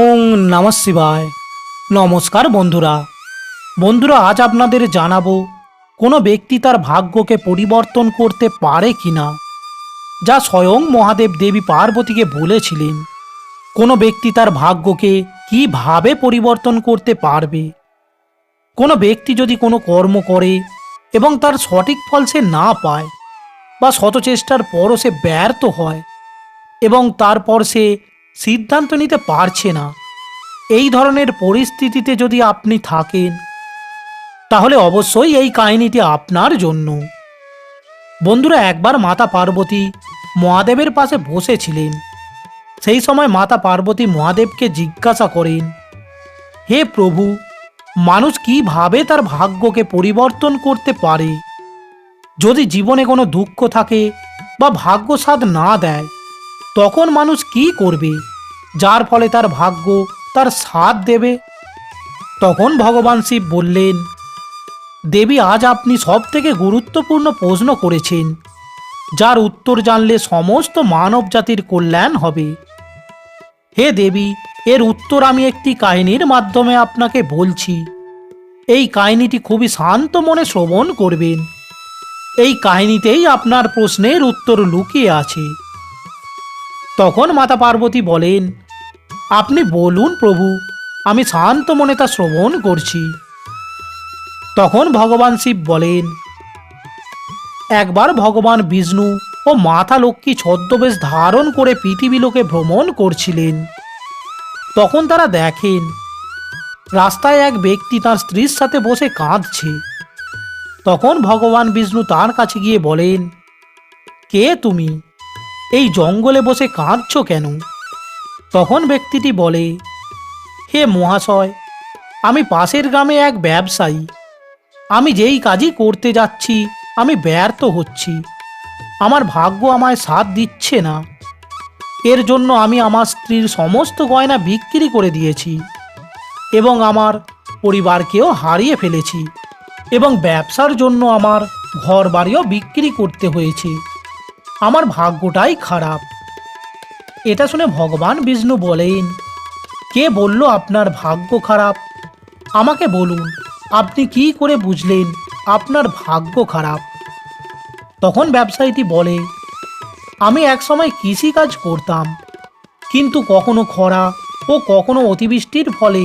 ওং নম শিবায়। নমস্কার বন্ধুরা। বন্ধুরা, আজ আপনাদের জানাব, কোনো ব্যক্তি তার ভাগ্যকে পরিবর্তন করতে পারে কি না যা স্বয়ং মহাদেব দেবী পার্বতীকে বলেছিলেন। কোনো ব্যক্তি তার ভাগ্যকে কীভাবে পরিবর্তন করতে পারবে? কোনো ব্যক্তি যদি কোনো কর্ম করে এবং তার সঠিক ফল সে না পায়, বা শত চেষ্টার পরও সে ব্যর্থ হয়, এবং তারপর সে সিদ্ধান্ত নিতে পারছে না। এই ধরনের পরিস্থিতিতে যদি আপনি থাকেন, তাহলে অবশ্যই এই কাহিনীটি আপনার জন্য। বন্ধুরা, একবার মাতা পার্বতী মহাদেবের পাশে বসেছিলেন। সেই সময় মাতা পার্বতী মহাদেবকে জিজ্ঞাসা করেন, হে প্রভু, মানুষ কীভাবে তার ভাগ্যকে পরিবর্তন করতে পারে? যদি জীবনে কোনো দুঃখ থাকে বা ভাগ্য না দেয় তখন মানুষ কি করবে? যার ফলে তার ভাগ্য, তার সাথ দেবে। তখন ভগবান শিব বললেন, দেবী, আজ আপনি সব থেকে গুরুত্বপূর্ণ প্রশ্ন করেছেন, যার উত্তর জানলে সমস্ত মানব জাতির কল্যাণ হবে। হে দেবী, এর উত্তর আমি একটি কাহিনীর মাধ্যমে আপনাকে বলছি। এই কাহিনীটি খুবই শান্ত মনে শ্রবণ করবেন। এই কাহিনীতেই আপনার প্রশ্নের উত্তর লুকিয়ে আছে। তখন মাতা পার্বতী বলেন, আপনি বলুন প্রভু, আমি শান্ত মনে তা শ্রবণ করছি। তখন ভগবান শিব বলেন, একবার ভগবান বিষ্ণু ও মাতা লক্ষ্মী ছদ্মবেশ ধারণ করে পৃথিবী পৃথিবীলোকে ভ্রমণ করছিলেন। তখন তারা দেখেন, রাস্তায় এক ব্যক্তি তার স্ত্রীর সাথে বসে কাঁদছে। তখন ভগবান বিষ্ণু তার কাছে গিয়ে বলেন, কে তুমি? এই জঙ্গলে বসে কাঁদছ কেন? তখন ব্যক্তিটি বলে, হে মহাশয়, আমি পাশের গ্রামে এক ব্যবসায়ী। আমি যেই কাজই করতে যাচ্ছি, আমি ব্যর্থ হচ্ছি। আমার ভাগ্য আমায় সাথ দিচ্ছে না। এর জন্য আমি আমার স্ত্রীর সমস্ত গয়না বিক্রি করে দিয়েছি এবং আমার পরিবারকেও হারিয়ে ফেলেছি এবং ব্যবসার জন্য আমার ঘর বাড়িও বিক্রি করতে হয়েছে। আমার ভাগ্যটাই খারাপ। এটা শুনে ভগবান বিষ্ণু বলেন, কে বলল আপনার ভাগ্য খারাপ? আমাকে বলুন, আপনি কি করে বুঝলেন আপনার ভাগ্য খারাপ? তখন ব্যবসায়ীটি বলে, আমি একসময় কৃষিকাজ করতাম, কিন্তু কখনো খরা ও কখনো অতিবৃষ্টির ফলে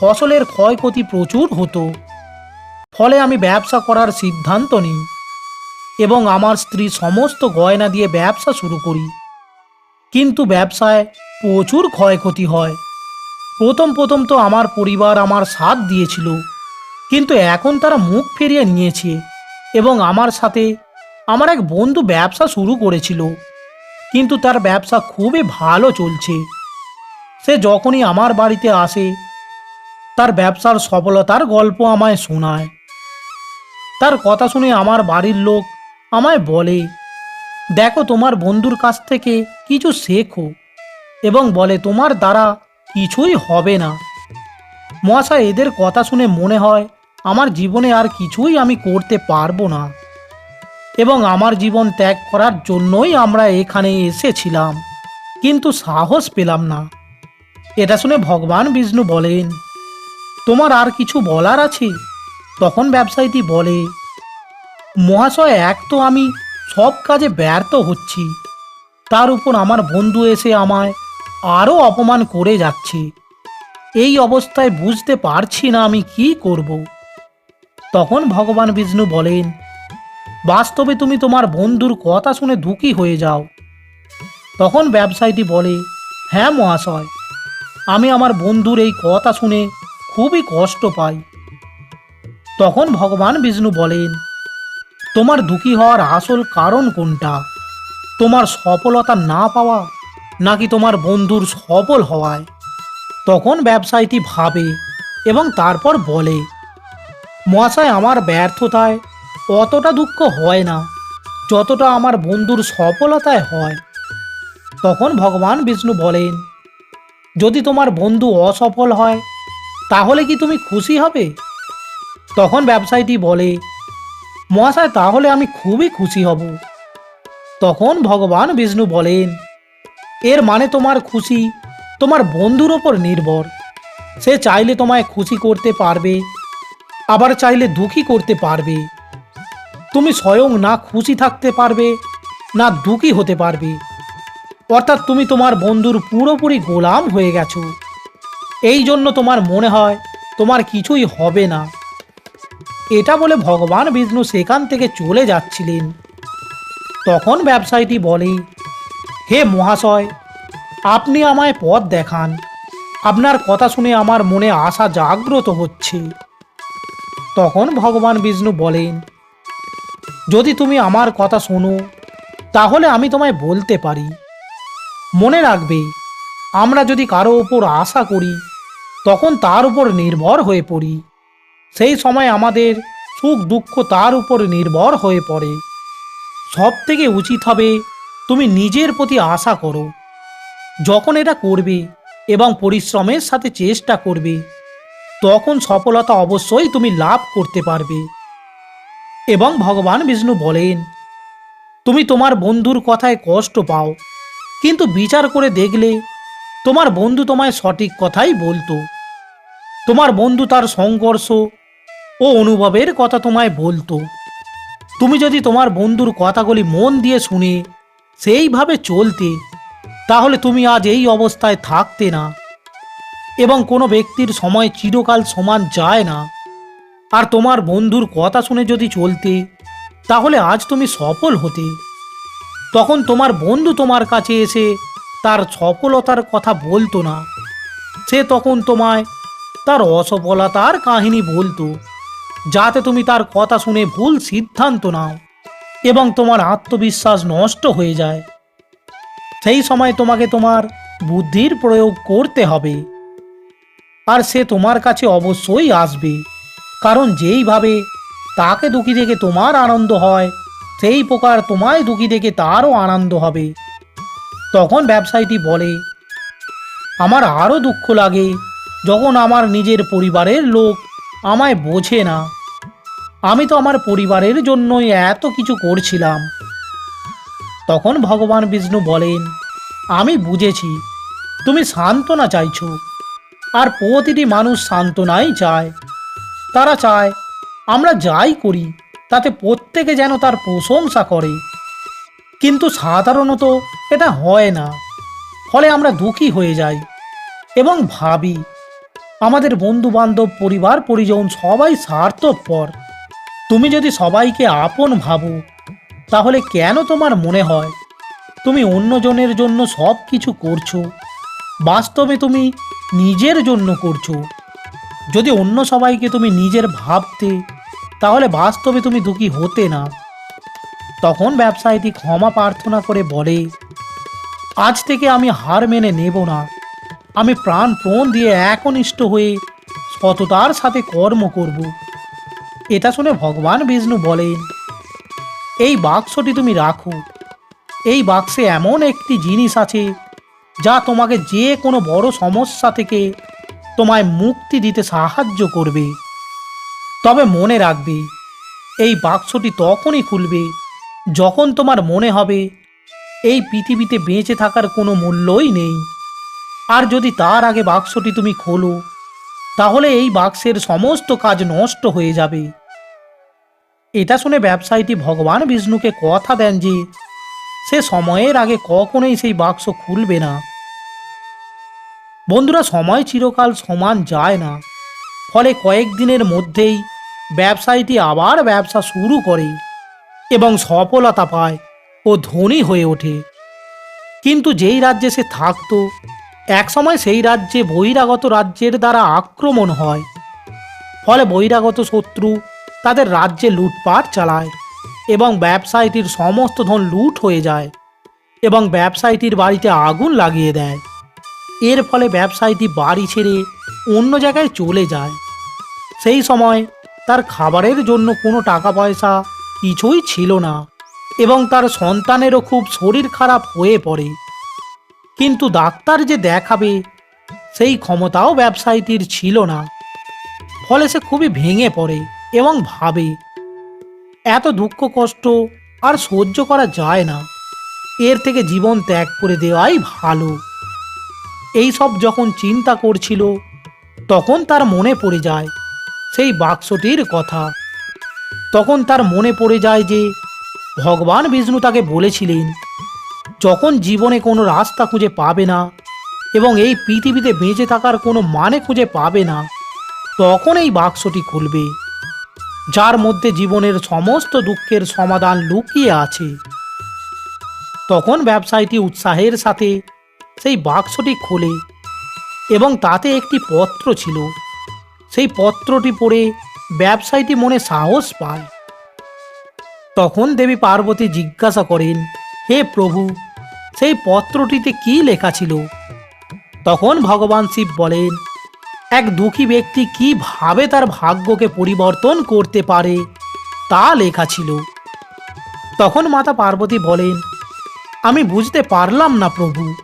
ফসলের ক্ষয়ক্ষতি প্রচুর হতো। ফলে আমি ব্যবসা করার সিদ্ধান্ত নিই। এবং আমার স্ত্রী সমস্ত গয়না দিয়ে ব্যবসা শুরু করি। কিন্তু ব্যবসায় প্রচুর ক্ষয়ক্ষতি হয়। প্রথম প্রথম তো আমার পরিবার আমার সাথ দিয়েছিল, কিন্তু এখন তারা মুখ ফিরিয়ে নিয়েছে এবং আমার সাথে আমার এক বন্ধু ব্যবসা শুরু করেছিল, কিন্তু তার ব্যবসা খুবই ভালো চলছে। সে যখনই আমার বাড়িতে আসে, তার ব্যবসার সফলতার গল্প আমায় শোনায়। তার কথা শুনে আমার বাড়ির লোক আমায় বলে, দেখো তোমার বন্ধুর কাছ থেকে কিছু শেখো এবং বলে তোমার দ্বারা কিছুই হবে না। মহাশয়, এদের কথা শুনে মনে হয় আমার জীবনে আর কিছুই আমি করতে পারব না এবং আমার জীবন ত্যাগ করার জন্যই আমরা এখানে এসেছিলাম, কিন্তু সাহস পেলাম না। এটা শুনে ভগবান বিষ্ণু বলেন, তোমার আর কিছু বলার আছে? তখন ব্যবসায়ীটি বলে মহাশয়, এক তো আমি সব কাজে ব্যর্থ হচ্ছি। তার উপর আমার বন্ধু এসে আমায় আরও অপমান করে যাচ্ছে। এই অবস্থায় বুঝতে পারছি না আমি কি করব। তখন ভগবান বিষ্ণু বলেন, বাস্তবে তুমি তোমার বন্ধুর কথা শুনে দুঃখী হয়ে যাও। তখন ব্যবসায়ীটি বলে হ্যাঁ মহাশয়, আমি আমার বন্ধুর এই কথা শুনে খুবই কষ্ট পাই। তখন ভগবান বিষ্ণু বলেন তোমার দুঃখী হওয়ার আসল কারণ কোনটা? তোমার সফলতা না পাওয়া নাকি তোমার বন্ধুর সফল হওয়ায়? তখন ব্যবসায়ীটি ভাবে এবং তারপর বলে, মহাশয়, আমার ব্যর্থতায় অতটা দুঃখ হয় না। যতটা আমার বন্ধুর সফলতায় হয়। তখন ভগবান বিষ্ণু বলেন, যদি তোমার বন্ধু অসফল হয়, তাহলে কি তুমি খুশি হবে? তখন ব্যবসায়ীটি বলে মহাশয়, তাহলে আমি খুবই খুশি হব। তখন ভগবান বিষ্ণু বলেন, এর মানে তোমার খুশি, তোমার বন্ধুর ওপর নির্ভর। সে চাইলে তোমায় খুশি করতে পারবে, আবার চাইলে দুঃখী করতে পারবে। তুমি স্বয়ং না খুশি থাকতে পারবে, না দুঃখী হতে পারবে। অর্থাৎ তুমি তোমার বন্ধুর পুরোপুরি গোলাম হয়ে গেছো। এই জন্য তোমার মনে হয় তোমার কিছুই হবে না। এটা বলে ভগবান বিষ্ণু সেখান থেকে চলে যাচ্ছিলেন। তখন ব্যবসায়ীটি বলে, হে মহাশয়, আপনি আমায় পথ দেখান। আপনার কথা শুনে আমার মনে আশা জাগ্রত হচ্ছে। তখন ভগবান বিষ্ণু বলেন, যদি তুমি আমার কথা শোনো, তাহলে আমি তোমায় বলতে পারি। মনে রাখবে, আমরা যদি কারও ওপর আশা করি, তখন তার উপর নির্ভর হয়ে পড়ি। সেই সময় আমাদের সুখ দুঃখ তার উপর নির্ভর হয়ে পড়ে। সব থেকে উচিত হবে, তুমি নিজের প্রতি আশা করো। যখন এটা করবে এবং পরিশ্রমের সাথে চেষ্টা করবে, তখন সফলতা অবশ্যই তুমি লাভ করতে পারবে। এবং ভগবান বিষ্ণু বলেন, তুমি তোমার বন্ধুর কথায় কষ্ট পাও, কিন্তু বিচার করে দেখলে তোমার বন্ধু তোমায় সঠিক কথাই বলতো। তোমার বন্ধু তার সংঘর্ষ ও অনুভবের কথা তোমায় বলতো। তুমি যদি তোমার বন্ধুর কথাগুলি মন দিয়ে শুনে সেইভাবে চলতে, তাহলে তুমি আজ এই অবস্থায় থাকতে না এবং কোনো ব্যক্তির সময় চিরকাল সমান যায় না। আর তোমার বন্ধুর কথা শুনে যদি চলতে, তাহলে আজ তুমি সফল হতে। তখন তোমার বন্ধু তোমার কাছে এসে তার সফলতার কথা বলতো না। সে তখন তোমায় তার অসফলতার কাহিনী বলতো, যাতে তুমি তার কথা শুনে ভুল সিদ্ধান্ত নাও এবং তোমার আত্মবিশ্বাস নষ্ট হয়ে যায়। সেই সময় তোমাকে তোমার বুদ্ধির প্রয়োগ করতে হবে। আর সে তোমার কাছে অবশ্যই আসবে, কারণ যেইভাবে তাকে দুঃখী দেখে তোমার আনন্দ হয়, সেই প্রকার তোমায় দুঃখী দেখে তারও আনন্দ হবে। তখন ব্যবসায়ীটি বলে, আমার আরও দুঃখ লাগে যখন আমার নিজের পরিবারের লোক আমায় বোঝে না, আমি তো আমার পরিবারের জন্যই এত কিছু করছিলাম। তখন ভগবান বিষ্ণু বলেন, আমি বুঝেছি, তুমি সান্ত্বনা চাইছো, আর প্রতিটি মানুষ সান্ত্বনাই চায়। তারা চায়, আমরা যাই করি, তাতে প্রত্যেকে যেন তার প্রশংসা করে। কিন্তু সাধারণত এটা হয় না, ফলে আমরা দুঃখী হয়ে যাই এবং ভাবি আমাদের বন্ধু বান্ধব পরিবার, পরিজন সবাই স্বার্থপর। তুমি যদি সবাইকে আপন ভাবো, তাহলে কেন তোমার মনে হয়? তুমি অন্যজনের জন্য সব কিছু করছ। বাস্তবে তুমি নিজের জন্য করছ। যদি অন্য সবাইকে তুমি নিজের ভাবতে, তাহলে বাস্তবে তুমি দুঃখী হতে না। তখন ব্যবসায়ীটি ক্ষমা প্রার্থনা করে বলে, আজ থেকে আমি হার মেনে নেব না। আমি প্রাণ প্রণ দিয়ে একনিষ্ঠ হয়ে সততার সাথে কর্ম করব। এটা শুনে ভগবান বিষ্ণু বলেন, এই বাক্সটি তুমি রাখো। এই বাক্সে এমন একটি জিনিস আছে যা তোমাকে যে কোনো বড় সমস্যা থেকে তোমায় মুক্তি দিতে সাহায্য করবে। তবে মনে রাখবে, এই বাক্সটি তখনই খুলবে যখন তোমার মনে হবে, এই পৃথিবীতে বেঁচে থাকার কোনো মূল্যই নেই। আর যদি তার আগে বাক্সটি তুমি খোলো, তাহলে এই বাক্সের সমস্ত কাজ নষ্ট হয়ে যাবে। এটা শুনে ব্যবসায়ীটি ভগবান বিষ্ণুকে কথা দেন যে, সে সময়ের আগে কখনোই সেই বাক্স খুলবে না। বন্ধুরা, সময় চিরকাল সমান যায় না। ফলে কয়েকদিনের মধ্যেই ব্যবসায়ীটি আবার ব্যবসা শুরু করে এবং সফলতা পায় ও ধনী হয়ে ওঠে। কিন্তু যেই রাজ্যে সে থাকতো একসময় সেই রাজ্যে বহিরাগত রাজ্যের দ্বারা আক্রমণ হয়। ফলে বহিরাগত শত্রু তাদের রাজ্যে লুটপাট চালায় এবং ব্যবসায়ীটির সমস্ত ধন লুট হয়ে যায় এবং ব্যবসায়ীটির বাড়িতে আগুন লাগিয়ে দেয়। এর ফলে ব্যবসায়ীটি বাড়ি ছেড়ে অন্য জায়গায় চলে যায়। সেই সময় তার খাবারের জন্য কোনো টাকা পয়সা কিছুই ছিল না এবং তার সন্তানেরও খুব শরীর খারাপ হয়ে পড়ে। কিন্তু ডাক্তার যে দেখাবে, সেই ক্ষমতাও ব্যবসায়ীটির ছিল না। ফলে সে খুবই ভেঙে পড়ে এবং ভাবে, এত দুঃখ, কষ্ট আর সহ্য করা যায় না। এর থেকে জীবন ত্যাগ করে দেওয়াই ভালো। এই সব যখন চিন্তা করছিল, তখন তার মনে পড়ে যায় সেই বাক্সটির কথা। তখন তার মনে পড়ে যায় যে, ভগবান বিষ্ণু তাকে বলেছিলেন যখন জীবনে কোনো রাস্তা খুঁজে পাবে না এবং এই পৃথিবীতে বেঁচে থাকার কোনো মানে খুঁজে পাবে না, তখন এই বাক্সটি খুলবে, যার মধ্যে জীবনের সমস্ত দুঃখের সমাধান লুকিয়ে আছে। তখন ব্যবসায়ীটি উৎসাহের সাথে সেই বাক্সটি খোলে এবং তাতে একটি পত্র ছিল। সেই পত্রটি পড়ে ব্যবসায়ীটি মনে সাহস পায়। তখন দেবী পার্বতী জিজ্ঞাসা করেন হে প্রভু, সেই পত্রটিতে কি লেখা ছিল? তখন ভগবান শিব বলেন, এক দুঃখী ব্যক্তি কীভাবে তার ভাগ্যকে পরিবর্তন করতে পারে তা লেখা ছিল। তখন মাতা পার্বতী বলেন, আমি বুঝতে পারলাম না প্রভু।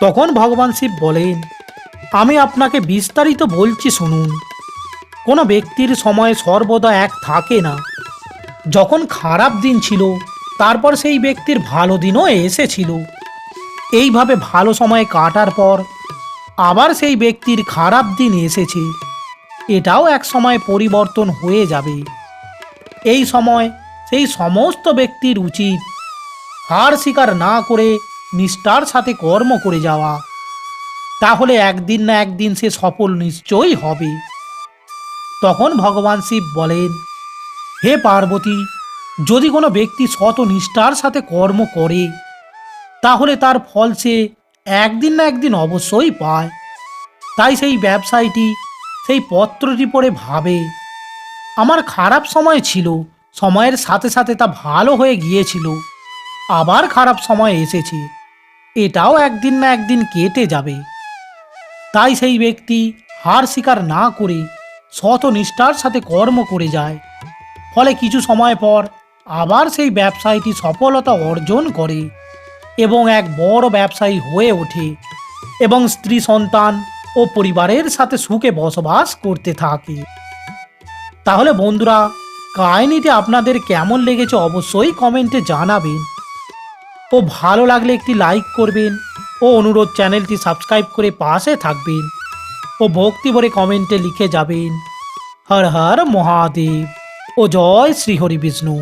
তখন ভগবান শিব বলেন, আমি আপনাকে বিস্তারিত বলছি শুনুন। কোনো ব্যক্তির সময় সর্বদা এক থাকে না। যখন খারাপ দিন ছিল তারপর সেই ব্যক্তির ভালো দিনও এসেছিল। এইভাবে ভালো সময় কাটার পর আবার সেই ব্যক্তির খারাপ দিন এসেছে। এটাও এক সময় পরিবর্তন হয়ে যাবে। এই সময় সেই সমস্ত ব্যক্তির উচিত হার স্বীকার না করে নিষ্ঠার সাথে কর্ম করে যাওয়া। তাহলে একদিন না একদিন সে সফল নিশ্চয়ই হবে। তখন ভগবান শিব বলেন, হে পার্বতী যদি কোনো ব্যক্তি শত নিষ্ঠার সাথে কর্ম করে, তাহলে তার ফল সে একদিন না একদিন অবশ্যই পায়। তাই সেই ব্যবসায়ীটি সেই পত্রটি পড়ে ভাবে, আমার খারাপ সময় ছিল, সময়ের সাথে সাথে তা ভালো হয়ে গিয়েছিল, আবার খারাপ সময় এসেছে, এটাও একদিন না একদিন কেটে যাবে। তাই সেই ব্যক্তি হার স্বীকার না করে শত নিষ্ঠার সাথে কর্ম করে যায়। ফলে কিছু সময় পর আবার সেই ব্যবসায়ীটি সফলতা অর্জন করে এবং এক বড় ব্যবসায়ী হয়ে ওঠে এবং স্ত্রী, সন্তান ও পরিবারের সাথে সুখে বসবাস করতে থাকে। তাহলে বন্ধুরা, কাহিনীটি আপনাদের কেমন লেগেছে অবশ্যই কমেন্টে জানাবেন। ও ভালো লাগলে একটি লাইক করবেন ও অনুরোধ চ্যানেলটি সাবস্ক্রাইব করে পাশে থাকবেন ও ভক্তি ভরে কমেন্টে লিখে যাবেন। হর হর মহাদেব ও জয় শ্রীহরি বিষ্ণু।